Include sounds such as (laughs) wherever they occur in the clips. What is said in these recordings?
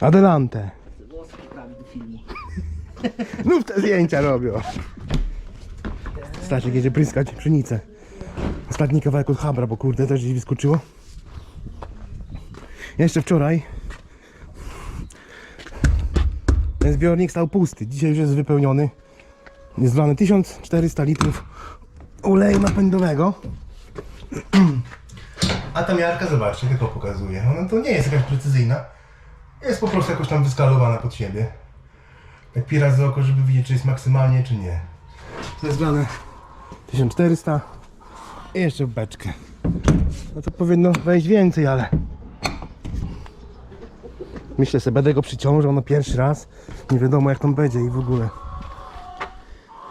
Adelante. Do filmu. Znów te zdjęcia robią. Stasiek jedzie pryskać pszenicę. Ostatni kawałek od Habra, bo kurde też gdzieś wyskoczyło. Jeszcze wczoraj ten zbiornik stał pusty. Dzisiaj już jest wypełniony. Jest wlane 1400 litrów oleju napędowego. (clears throat) A ta miarka, zobaczcie, tylko pokazuje. Ona to nie jest jakaś precyzyjna. Jest po prostu jakoś tam wyskalowana pod siebie. Tak pi za oko, żeby widzieć, czy jest maksymalnie, czy nie. To jest wlane 1400 i jeszcze beczkę. No to powinno wejść więcej, ale myślę sobie, będę go przyciążał na pierwszy raz. Nie wiadomo jak tam będzie i w ogóle.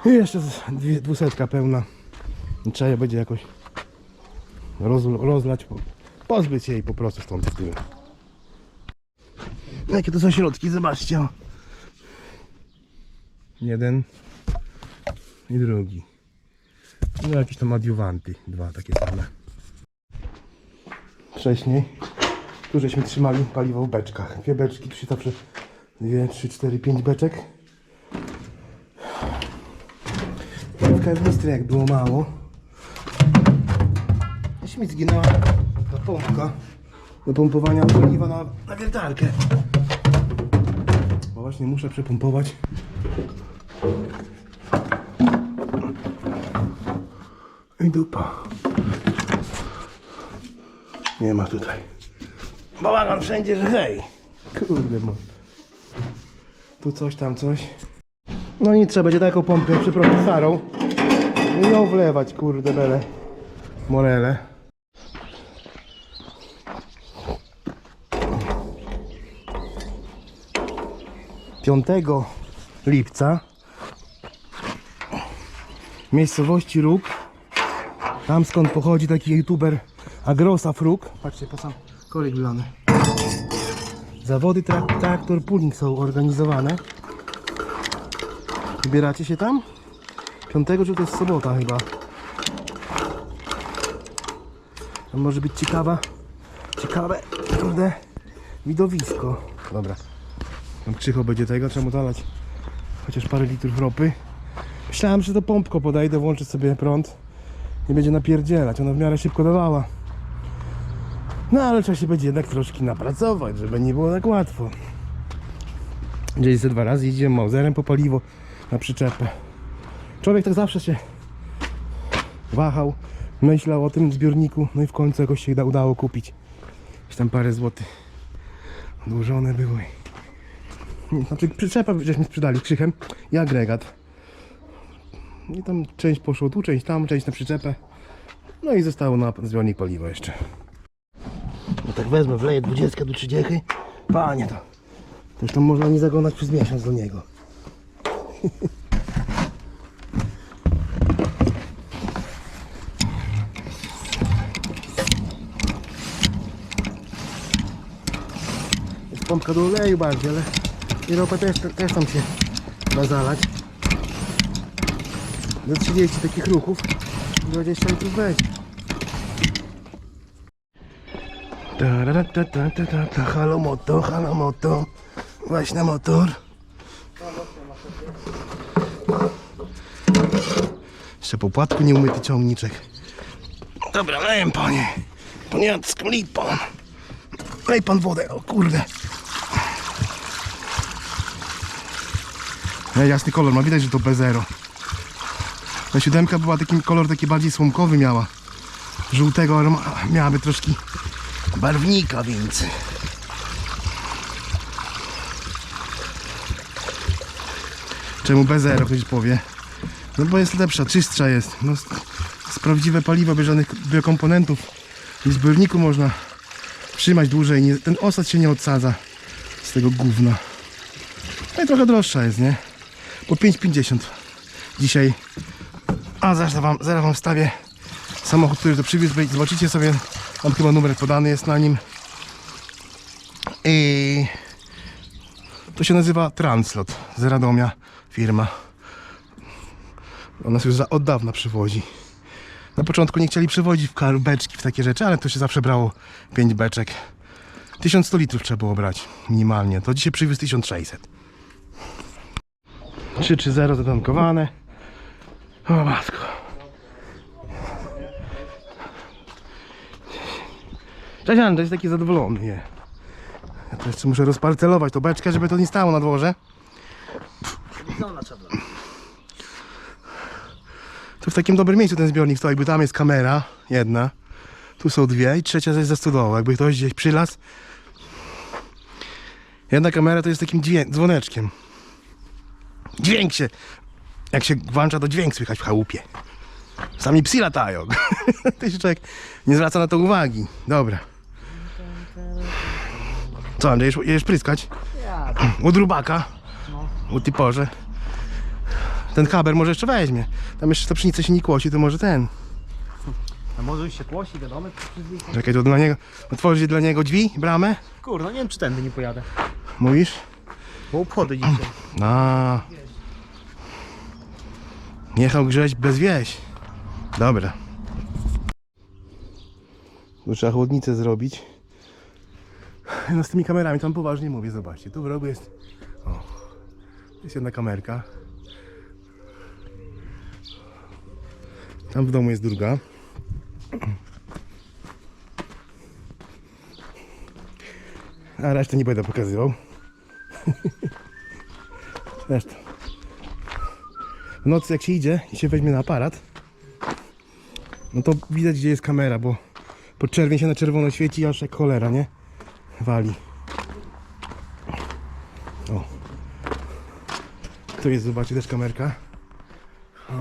I jeszcze z- dwusetka pełna. Trzeba będzie jakoś roz, rozlać, po- pozbyć się jej po prostu stąd w tyle. Jakie to są środki, zobaczcie. Jeden i drugi. No jakieś tam adiuwanty, dwa takie same. Wcześniej tu żeśmy trzymali paliwo w beczkach. Dwie beczki, tu się zawsze dwie, trzy, cztery, pięć beczek. W karnistry jak było mało. Aż mi zginęła ta pompka do pompowania paliwa na, na wiertarkę. Właśnie muszę przepompować. I dupa. Nie ma tutaj. Bałagan wszędzie, że hej. Kurde, mo. Tu coś, tam coś. No nic, trzeba będzie taką pompę przyprowadzić starą. I ją wlewać, kurde, bele. Morele. Piątego lipca. W miejscowości Róg. Tam skąd pochodzi taki youtuber Agrosaf Róg patrzcie po sam kolik wlany zawody trak traktor pulling są organizowane. Wybieracie się tam? Piątego czy to jest sobota chyba? Tam może być ciekawa ciekawe kurde widowisko. Dobra tam krzycho będzie tego, trzeba mu dolać chociaż parę litrów ropy. Myślałem, że to pompko podejdę, włączę sobie prąd i będzie napierdzielać. Ona w miarę szybko dawała. No ale trzeba się będzie jednak troszkę napracować, żeby nie było tak łatwo. Gdzieś ze dwa razy idziemy Mauserem po paliwo na przyczepę. Człowiek tak zawsze się wahał, myślał o tym zbiorniku, no i w końcu jakoś się da- udało kupić. Już tam parę złotych odłożone były. Znaczy przyczepa żeśmy sprzedali krzychem i agregat. I tam część poszło tu, część tam, część na przyczepę. No i zostało na zbiornik paliwa jeszcze. No tak wezmę, wleję 20 do 30. Panie to. To już tam można nie zagonać przez miesiąc do niego. (laughs) Jest pompka do oleju bardziej, ale i ropę też, też tam się da zalać. Do 30 takich ruchów 20 litrów weź. Ta, ra, ta, ta, ta, ta, ta, halo moto, halo moto. Weź na motor. Jeszcze po płatku nieumyty ciągniczek. Dobra, lejem panie. Paniacką lipą. Lej pan wodę, o kurde. E, jasny kolor, ma widać, że to B0. Ta siódemka była takim kolor taki bardziej słomkowy miała. Żółtego, ale ma- miałaby troszkę barwnika więcej. Czemu B0 ktoś powie? No bo jest lepsza, czystsza jest. No, z, z prawdziwe paliwo, bez żadnych biokomponentów. I w zbiorniku można trzymać dłużej. Nie, ten osad się nie odsadza z tego gówna. No i trochę droższa jest, nie? Po 5,50 dzisiaj. A zaraz wam, zaraz wam wstawię samochód, który to przywiózł. Zobaczycie sobie, tam chyba numer podany jest na nim. I to się nazywa Translot z Radomia firma. Ona już od dawna przywozi. Na początku nie chcieli przywozić w beczki, w takie rzeczy, ale to się zawsze brało 5 beczek. 1100 litrów trzeba było brać minimalnie. To dzisiaj przywiózł 1600. 3-3-0 zatankowane. O matko. Cześć Andrzej, jest taki zadowolony. Nie. Ja to jeszcze muszę rozparcelować tą beczkę, żeby to nie stało na dworze. Tu w takim dobrym miejscu ten zbiornik stoi, bo tam jest kamera jedna. Tu są dwie i trzecia jest za stodołą. Jakby ktoś gdzieś przylazł. Jedna kamera to jest takim dzwoneczkiem. Dźwięk się. Jak się włącza, to dźwięk słychać w chałupie. Sami psi latają. (laughs) Ty się człowiek nie zwraca na to uwagi. Dobra. Co, Andrzej, jedziesz pryskać? U drubaka? U typorze. Ten haber może jeszcze weźmie. Tam jeszcze ta pszenica się nie kłosi, to może ten. A może już się kłosi, wiadomo, Czekaj, to dla niego. Otworzyć dla niego drzwi, bramę? Kurno, nie wiem czy tędy nie pojadę. Mówisz? Bo obchody dzisiaj. (clears throat) A. Jechał grześ bez wieś. Dobra. Tu trzeba chłodnicę zrobić. No z tymi kamerami tam poważnie mówię, zobaczcie. Tu w rogu jest. O. Jest jedna kamerka. Tam w domu jest druga. A resztę nie będę pokazywał. (laughs) Zresztą. W nocy jak się idzie i się weźmie na aparat, no to widać gdzie jest kamera, bo podczerwień się na czerwono świeci aż jak cholera, nie? Wali. O. Tu jest, zobaczcie, też kamerka. O.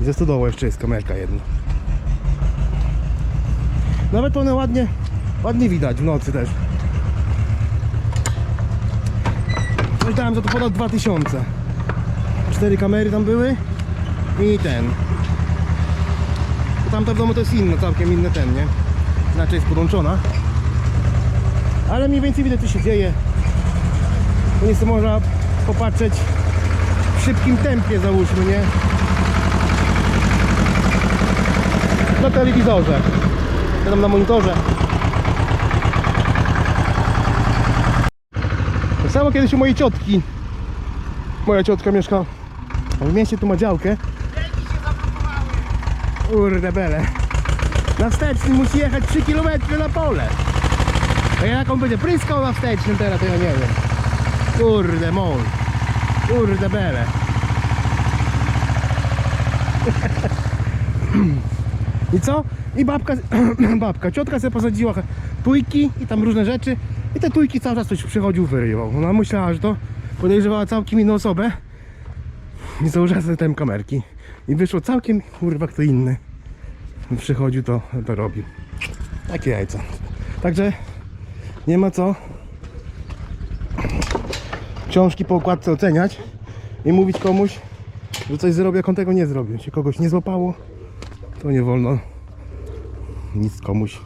I ze stodołą jeszcze jest kamerka jedna. Nawet one ładnie, ładnie widać w nocy też. Coś dałem za to ponad 2000. Cztery kamery tam były i ten. To tamta w domu to jest inna, całkiem inny ten, nie? Inaczej jest podłączona. Ale mniej więcej widać co się dzieje. To nie można popatrzeć w szybkim tempie załóżmy, nie? Na telewizorze. Tam na monitorze. To samo kiedyś u mojej ciotki. Moja ciotka mieszka w mieście, tu ma działkę. Kurde bele. Na wstecznym musi jechać 3 km na pole. A jak on będzie pryskał na wstecznym teraz, to ja nie wiem. Kurde mol. Kurde bele. I co? I babka, (clears throat) babka, ciotka sobie posadziła tujki i tam różne rzeczy i te tujki cały czas coś przychodził, wyrywał. Ona myślała, że to podejrzewała całkiem inną osobę i założyła sobie tam kamerki. I wyszło całkiem, kurwa, kto inny. Przychodził, to, to robił. Takie jajca. Także nie ma co książki po okładce oceniać i mówić komuś, że coś zrobi, jak on tego nie zrobił. Jeśli kogoś nie złapało, to nie wolno nic komuś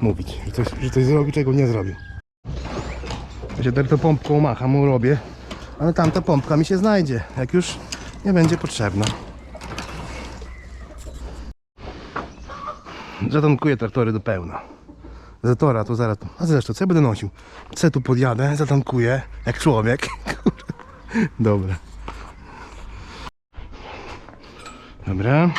mówić, że coś, że coś zrobi, czego nie zrobił. Ja się to pompką macham, robię, ale tamta pompka mi się znajdzie, jak już nie będzie potrzebna. Zatankuję traktory do pełna. Zatora to zaraz, a zresztą co ja będę nosił? C tu podjadę, zatankuję, jak człowiek. (laughs) Dobra. Dobra.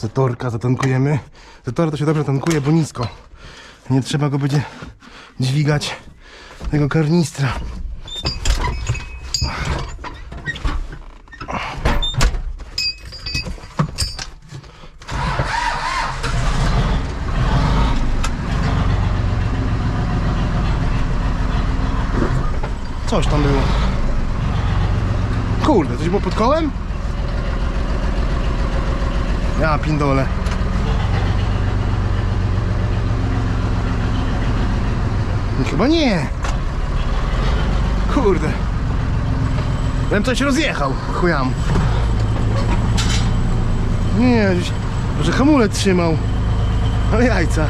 Zatorka zatankujemy. Zatora to się dobrze tankuje, bo nisko. Nie trzeba go będzie dźwigać tego karnistra. Coś tam było. Kurde, coś było pod kołem? Ja pindole. No Chyba nie. Kurde. Bym coś rozjechał, chujam. Nie, że hamulec trzymał. Ale jajca.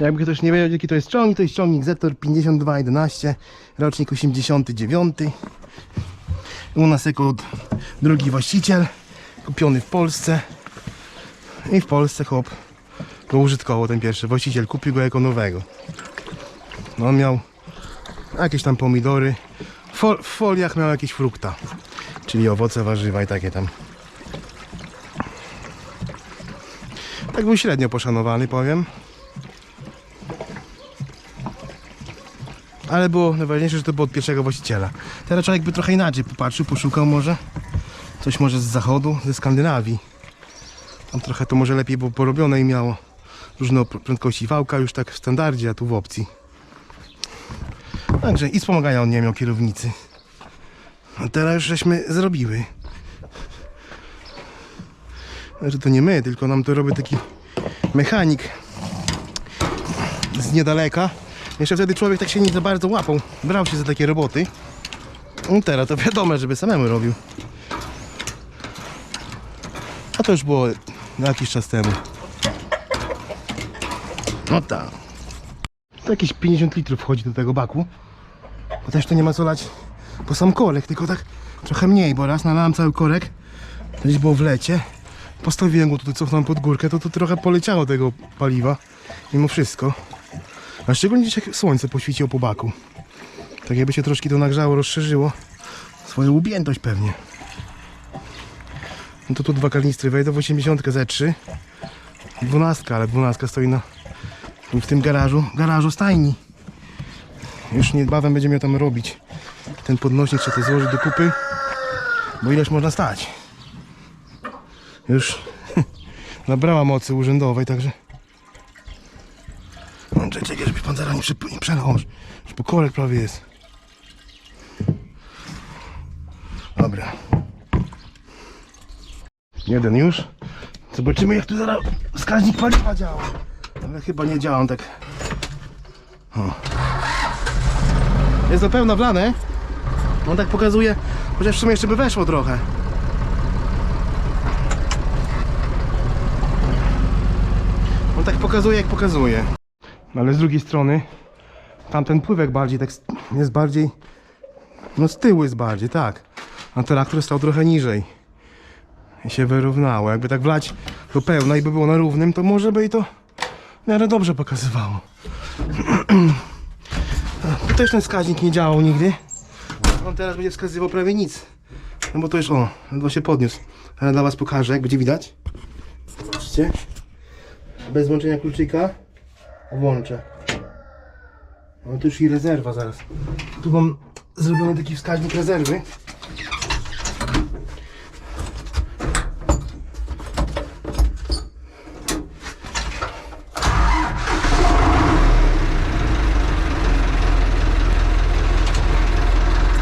Jakby ktoś nie wiedział jaki to jest ciągnik, to jest ciągnik Zetor 5211, rocznik 89. U nas jako drugi właściciel, kupiony w Polsce. I w Polsce chłop go użytkował, ten pierwszy właściciel, kupił go jako nowego. No on miał jakieś tam pomidory, Fol, w foliach miał jakieś frukta, czyli owoce, warzywa i takie tam. Tak był średnio poszanowany, powiem. Ale było najważniejsze, że to było od pierwszego właściciela. Teraz człowiek by trochę inaczej popatrzył, poszukał może. Coś może z zachodu, ze Skandynawii. Tam trochę to może lepiej było porobione i miało różne prędkości wałka już tak w standardzie, a tu w opcji. Także i wspomagania on nie miał kierownicy. A teraz już żeśmy zrobiły. Znaczy to nie my, tylko nam to robi taki mechanik z niedaleka. Jeszcze wtedy człowiek tak się nie za bardzo łapał. Brał się za takie roboty. No teraz to wiadomo, żeby samemu robił. A to już było jakiś czas temu. No tak. To jakieś 50 litrów wchodzi do tego baku. Bo też to nie ma co lać po sam korek, tylko tak trochę mniej, bo raz nalałem cały korek, gdzieś było w lecie. Postawiłem go tutaj, cofnąłem pod górkę, to tu trochę poleciało tego paliwa, mimo wszystko. A szczególnie dzisiaj słońce poświeciło po baku. Tak jakby się troszkę to nagrzało, rozszerzyło swoją objętość pewnie. No to tu dwa karnistry wejdą w 80 Z3. 12, ale 12 stoi na w tym garażu, garażu stajni. Już niebawem będziemy ją tam robić. Ten podnośnik trzeba to złożyć do kupy, bo ileż można stać. Już (laughs) nabrała mocy urzędowej, także... Zaraz nie, nie przelał, już, po korek prawie jest. Dobra. Jeden już. Zobaczymy jak tu zaraz wskaźnik paliwa działa. Ale chyba nie działa on tak. O. Jest do pełna wlane. On tak pokazuje, chociaż w sumie jeszcze by weszło trochę. On tak pokazuje jak pokazuje. No ale z drugiej strony tamten pływek bardziej tak jest bardziej no z tyłu jest bardziej, tak. A traktor stał trochę niżej. I się wyrównało. Jakby tak wlać do pełna i by było na równym, to może by i to miarę dobrze pokazywało. (clears throat) Też ten wskaźnik nie działał nigdy. On teraz będzie wskazywał prawie nic. No bo to już, o, ledwo się podniósł. Ale dla was pokażę, jak będzie widać. Zobaczcie. Bez włączenia kluczyka. Włączę. No to już i rezerwa zaraz. Tu mam zrobiony taki wskaźnik rezerwy.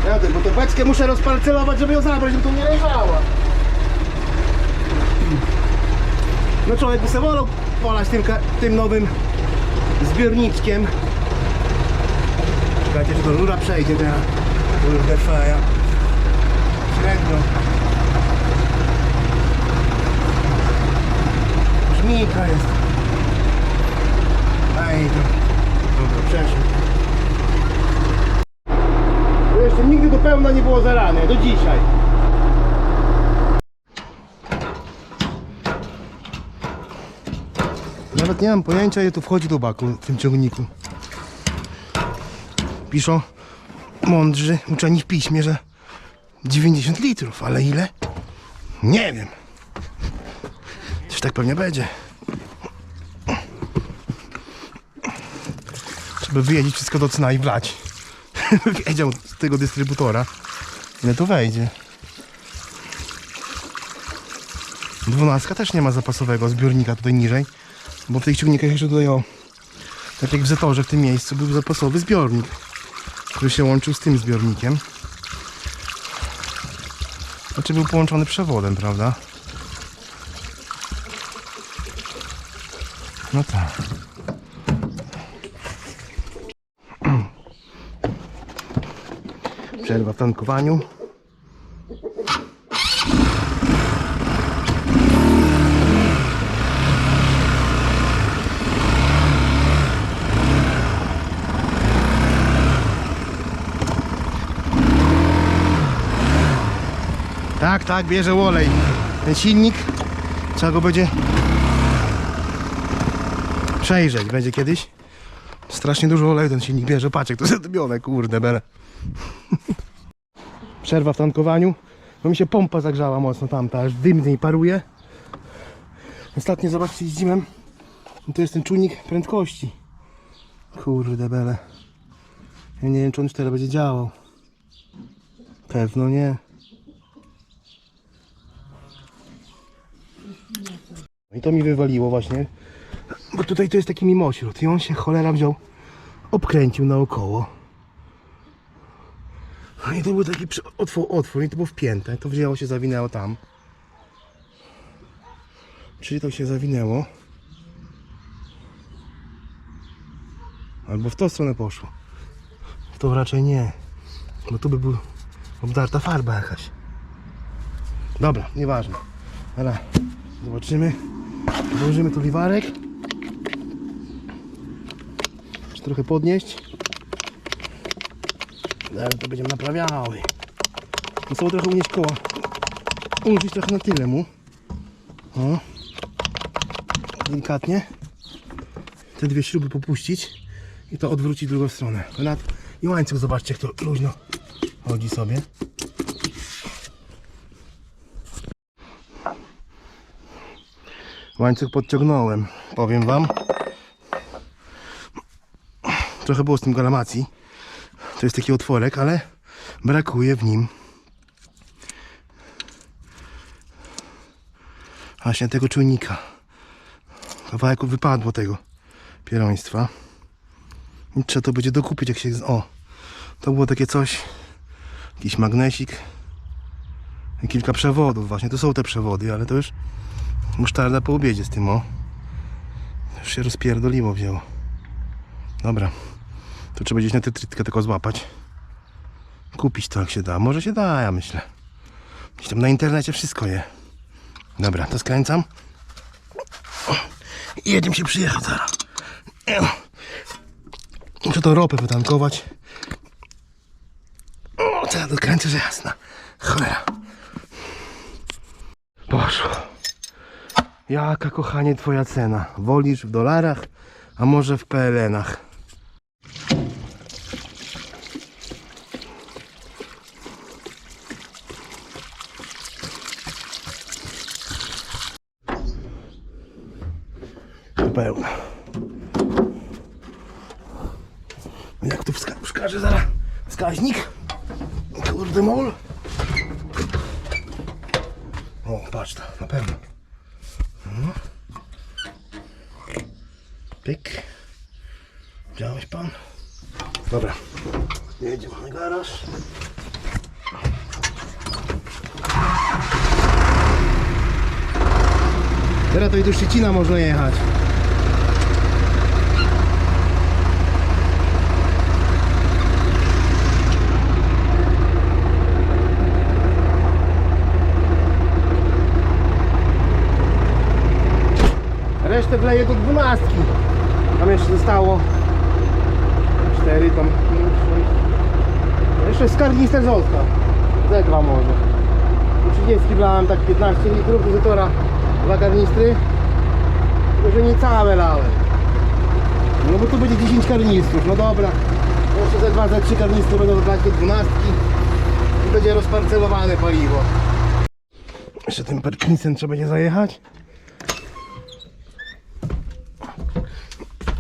Jadę, bo muszę rozparcelować, żeby ją zabrać, żeby to nie leżała. No człowiek by sobie wolał polać tym, tym nowym zbiorniczkiem. Czekajcie, czy to rura przejdzie teraz. Kurde feja. Średnio. Żmijka jest. Ej, to. Dobra, przeszło. To jeszcze nigdy do pełna nie było zarane, do dzisiaj. Nawet nie mam pojęcia, ile tu wchodzi do baku w tym ciągniku. Piszą mądrzy uczeni w piśmie, że 90 litrów, ale ile? Nie wiem. Coś tak pewnie będzie. Trzeba wyjeździć wszystko do cna i wlać. (laughs) Wiedział z tego dystrybutora, ile to wejdzie. Dwunastka też nie ma zapasowego zbiornika tutaj niżej, bo w tych ciągnikach jeszcze tutaj o, tak jak w Zetorze w tym miejscu był zapasowy zbiornik, który się łączył z tym zbiornikiem. Znaczy był połączony przewodem, prawda? No tak. Przerwa w tankowaniu. Tak, tak, bierze olej. Ten silnik trzeba go będzie przejrzeć. Będzie kiedyś. Strasznie dużo oleju ten silnik bierze. Patrz, jak to (laughs) zadymione, kurde bele. (laughs) Przerwa w tankowaniu. Bo mi się pompa zagrzała mocno tamta, aż dym z niej paruje. Ostatnio zobaczcie, jeździłem. I to jest ten czujnik prędkości. Kurde bele. Ja nie wiem, czy on już teraz będzie działał. Pewno nie. I to mi wywaliło właśnie. Bo tutaj to jest taki mimośród. I on się cholera wziął, obkręcił naokoło. No i to był taki otwór, otwór i to było wpięte. To wzięło się, zawinęło tam. Czyli to się zawinęło. Albo w tą stronę poszło. W to raczej nie. Bo tu by był obdarta farba jakaś. Dobra, nieważne. Ale zobaczymy. Założymy tu liwarek. Jeszcze trochę podnieść. Zaraz to będziemy naprawiały. I sobie trochę unieść koła. Unieść trochę na tyle mu. O. Delikatnie. Te dwie śruby popuścić i to odwrócić drugą stronę. I łańcuch, zobaczcie, jak to luźno chodzi sobie. Łańcuch podciągnąłem, powiem wam. Trochę było z tym galamacji. To jest taki otworek, ale brakuje w nim właśnie tego czujnika. Kawałek wypadło tego pieroństwa. I trzeba to będzie dokupić jak się... O! To było takie coś... Jakiś magnesik. I kilka przewodów właśnie. To są te przewody, ale to już... Musztarda po obiedzie z tym, o. Już się rozpierdoliło wzięło. Dobra. To trzeba gdzieś na tę trytkę tylko złapać. Kupić to jak się da. Może się da, ja myślę. Gdzieś tam na internecie wszystko je. Dobra, to skręcam. Jedziemy się przyjechać zaraz. Muszę to ropę wytankować. O, ja dokręcę, że jasna. Cholera. Poszło. Jaka kochanie twoja cena? Wolisz w dolarach, a może w PLN-ach? Pełna. Jak tu wska wskaże zaraz wskaźnik? Kurde mol. O, patrz to, na pewno. No. Pyk. Widziałeś pan? Dobra. Jedziemy na garaż. Teraz to i do Szczecina można jechać. Resztę wleję do dwunastki. Tam jeszcze zostało 4 tam 5, 6. Jeszcze jest skarnister Zolska. Zegwa może. Do 30 wlałem tak 15 litrów, do zetora dwa karnistry. Tylko, że nie całe lałem. No bo tu będzie 10 karnistrów, no dobra. Jeszcze ze 2, ze 3 karnistry będą do 12 i będzie rozparcelowane paliwo. Jeszcze tym perknisem trzeba będzie zajechać.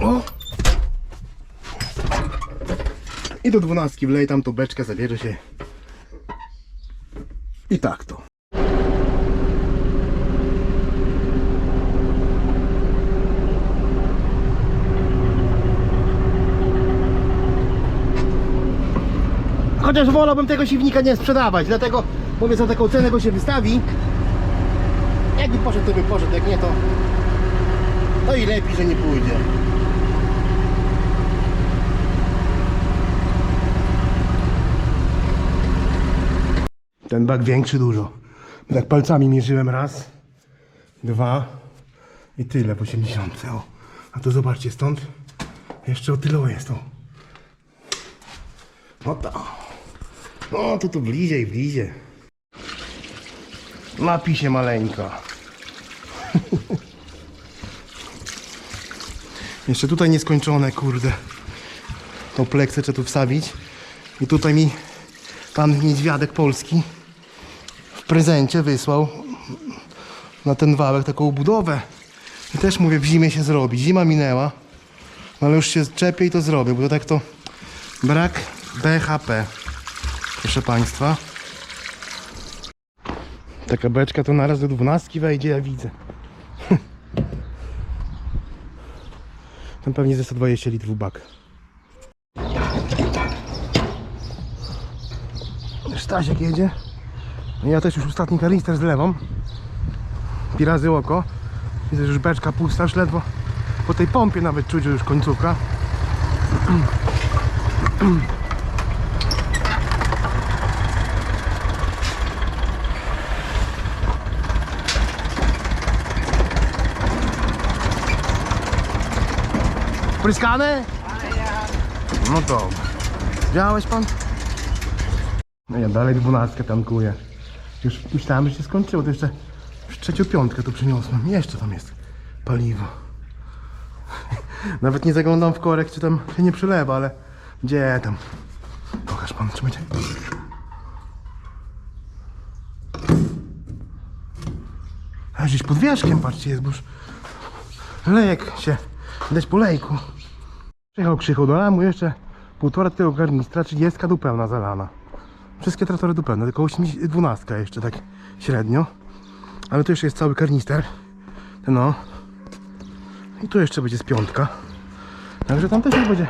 O! I do dwunastki wlej tam tą beczkę, zabierze się. I tak to. Chociaż wolałbym tego siwnika nie sprzedawać, dlatego mówię za taką cenę go się wystawi. Jakby poszedł, to by poszedł, jak nie to... No i lepiej, że nie pójdzie. Ten bak większy dużo. Tak palcami mierzyłem raz, dwa i tyle po 80. O. A to zobaczcie stąd jeszcze o tyle jest to. O to. O, to tu bliżej, bliżej. Napisie maleńka. (laughs) Jeszcze tutaj nieskończone, kurde. Tą pleksę trzeba tu wstawić. I tutaj mi pan Niedźwiadek Polski w prezencie wysłał na ten wałek taką budowę. I też mówię, w zimie się zrobi. Zima minęła, no ale już się czepię i to zrobię, bo to tak to brak BHP. Proszę Państwa. Taka beczka to naraz do dwunastki wejdzie, ja widzę. (laughs) Tam pewnie ze 120 litrów bak. Stasiek jedzie. No Ja też już ostatni kanister zlewam. Pirazy oko. Widzę, że już beczka pusta, już ledwo po tej pompie nawet czuć, że już końcówka. Pryskane? No to. Widziałeś pan? No ja dalej dwunastkę tankuję. Już myślałem, że się skończyło, to jeszcze już trzecią piątkę tu przyniosłem. Jeszcze tam jest paliwo. (laughs) Nawet nie zaglądam w korek, czy tam się nie przylewa, ale gdzie tam? Pokaż pan, czy będzie? A gdzieś pod wierzchiem, patrzcie, jest, bo już lejek się, widać po lejku. Przyjechał Krzychu do lamu, jeszcze półtora tego garnistra, 30 tu pełna zalana. Wszystkie traktory tu pełne, tylko 8, 12 jeszcze tak średnio. Ale tu jeszcze jest cały karnister. No. I tu jeszcze będzie z piątka. Także tam też będzie.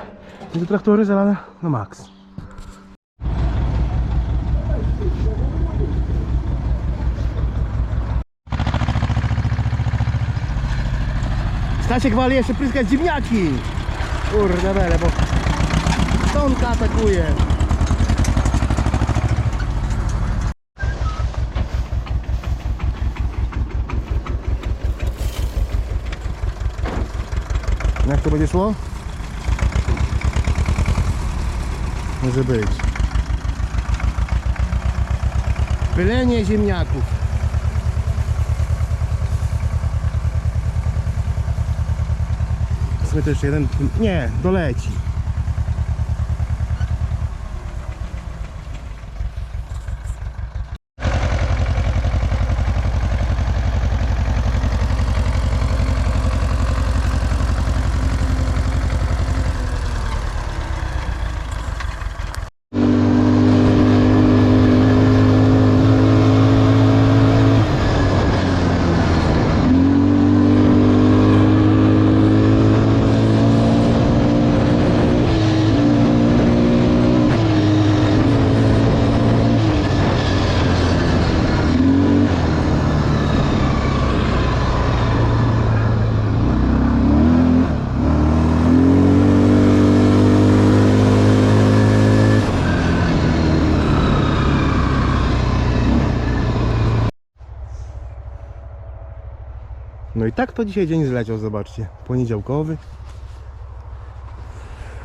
Te traktory zalane na maks. Stasiek wali jeszcze pryskać ziemniaki. Kurde bele, bo stonka atakuje. Jak to będzie szło? Może być. Pylenie ziemniaków. W sumie to jeszcze jeden... Nie, doleci. Tak to dzisiaj dzień zleciał, zobaczcie. Poniedziałkowy.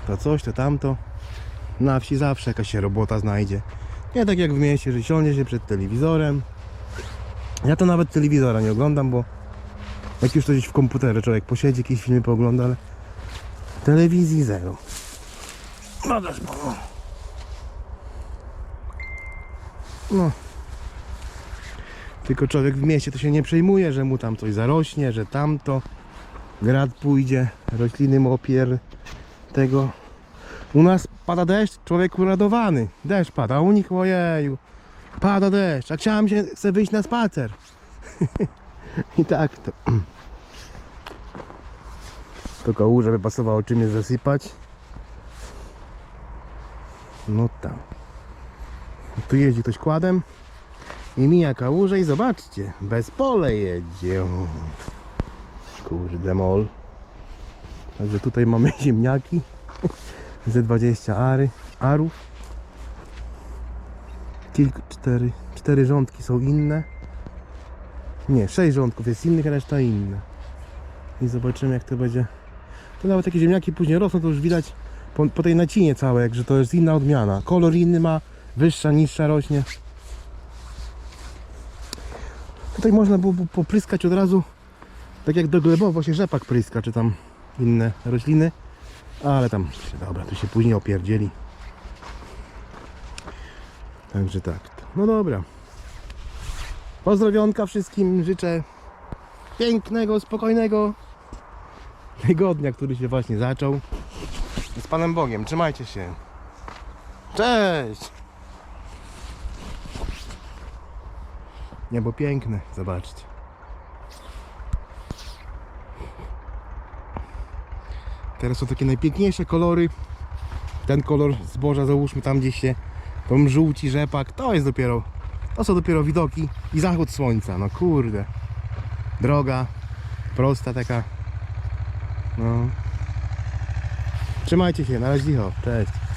To coś, to tamto. Na wsi zawsze jakaś się robota znajdzie. Nie tak jak w mieście, że siądzie się przed telewizorem. Ja to nawet telewizora nie oglądam, bo jak już to gdzieś w komputerze człowiek posiedzi, jakieś filmy poogląda, ale telewizji zero. No też panu. No. Tylko człowiek w mieście to się nie przejmuje, że mu tam coś zarośnie, że tamto. Grad pójdzie, rośliny mu opier tego. U nas pada deszcz, człowiek uradowany. Deszcz pada, a u nich ojeju. Pada deszcz, a chciałem się chcę wyjść na spacer. (laughs) I tak to. To kałuże by pasowało czym je zasypać. No tam. Tu jeździ ktoś kładem. I mija kałuże i zobaczcie, bez pole jedzie. Kurde mol. Także tutaj mamy (laughs) ziemniaki. (laughs) Ze 20 ary, arów. Kilku, cztery, cztery rządki są inne. Nie, sześć rządków jest innych, reszta inne. I zobaczymy jak to będzie. To nawet takie ziemniaki później rosną, to już widać po, po tej nacinie całej, że to jest inna odmiana. Kolor inny ma, wyższa, niższa rośnie. Tutaj można było popryskać od razu, tak jak do glebowo się rzepak pryska, czy tam inne rośliny. Ale tam, dobra, tu się później opierdzieli. Także tak. No dobra. Pozdrowionka wszystkim życzę pięknego, spokojnego tygodnia, który się właśnie zaczął. Z Panem Bogiem. Trzymajcie się. Cześć! Niebo piękne, zobaczcie. Teraz są takie najpiękniejsze kolory. Ten kolor zboża, załóżmy tam gdzieś się, tą żółci, rzepak, to jest dopiero, to są dopiero widoki i zachód słońca, no kurde. Droga, prosta taka. No. Trzymajcie się, na razie, cześć.